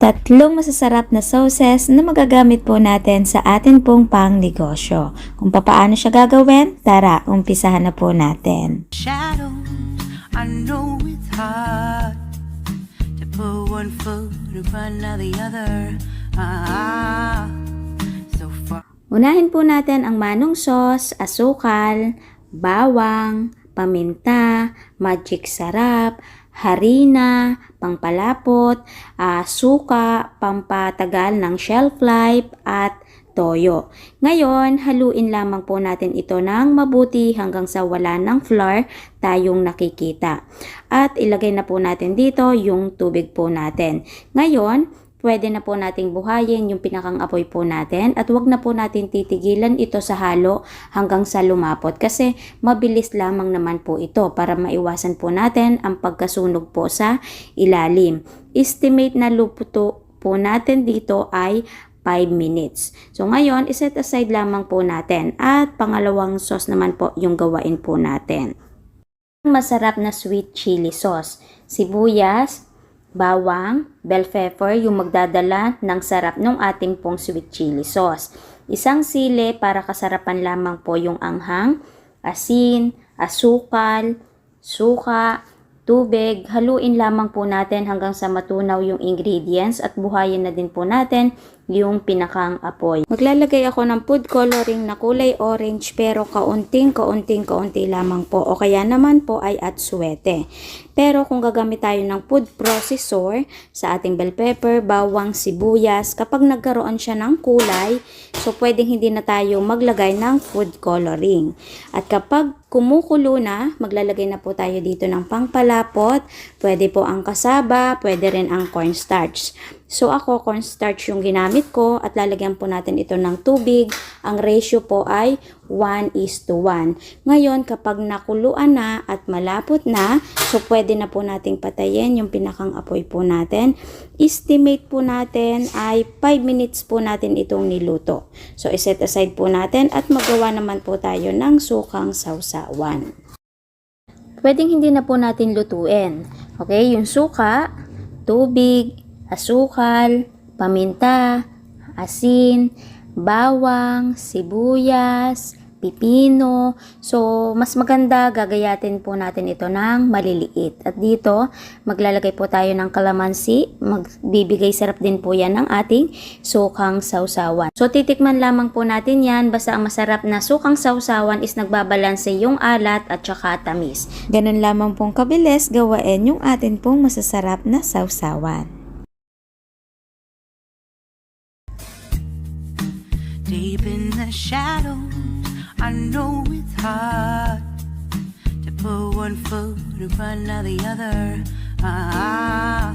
Tatlong masasarap na sauces na magagamit po natin sa atin pong pang negosyo. Kung papaano siya gagawin, tara, umpisahan na po natin. shadows. I know it's hard to put one foot in front of the other. Ah, so far. Unahin po natin ang manong sauce, asukal, bawang, paminta, magic sarap, harina, pangpalapot, ah, suka, pampatagal ng shelf life, at toyo. Ngayon, haluin lamang po natin ito ng mabuti hanggang sa wala ng flour tayong nakikita. At ilagay na po natin dito yung tubig po natin. Ngayon, pwede na po nating buhayin yung pinakang apoy po natin at wag na po natin titigilan ito sa halo hanggang sa lumapot kasi mabilis lamang naman po ito para maiwasan po natin ang pagkasunog po sa ilalim. Estimate na luputo po natin dito ay 5 minutes. So ngayon, iset aside lamang po natin at pangalawang sauce naman po yung gawain po natin. Masarap na sweet chili sauce. Sibuyas, bawang, bell pepper yung magdadala ng sarap ng ating pong sweet chili sauce. Isang sili para kasarapan lamang po yung anghang, asin, asukal, suka, tubig. Haluin lamang po natin hanggang sa matunaw yung ingredients at buhayin na din po natin yung pinakang apoy. Maglalagay ako ng food coloring na kulay orange pero kaunting kaunting kaunti lamang po o kaya naman po ay atsuete. Pero kung gagamit tayo ng food processor sa ating bell pepper, bawang, sibuyas, kapag nagkaroon siya ng kulay, so pwedeng hindi na tayo maglagay ng food coloring. At kapag kumukulo na, maglalagay na po tayo dito ng pangpalapot, pwede po ang kasaba, pwede rin ang cornstarch. So ako, cornstarch yung ginamit ko at lalagyan po natin ito ng tubig. Ang ratio po ay 1 is to 1. Ngayon, kapag nakuluan na at malapot na, so pwede na po nating patayin yung pinakang apoy po natin. Estimate po natin ay 5 minutes po natin itong niluto. So iset aside po natin at magawa naman po tayo ng sukang sausawan. Pwedeng hindi na po natin lutuin. Okay, yung suka, tubig, asukal, paminta, asin, bawang, sibuyas, pipino. So, mas maganda gagayatin po natin ito ng maliliit. At dito, maglalagay po tayo ng kalamansi. Magbibigay sarap din po yan ng ating sukang sausawan. So, titikman lamang po natin yan. Basta ang masarap na sukang sausawan is nagbabalanse yung alat at saka tamis. Ganun lamang pong kabilis gawain yung atin pong masasarap na sausawan. Deep in the shadows, I know it's hard to put one foot in front of the other. Ah,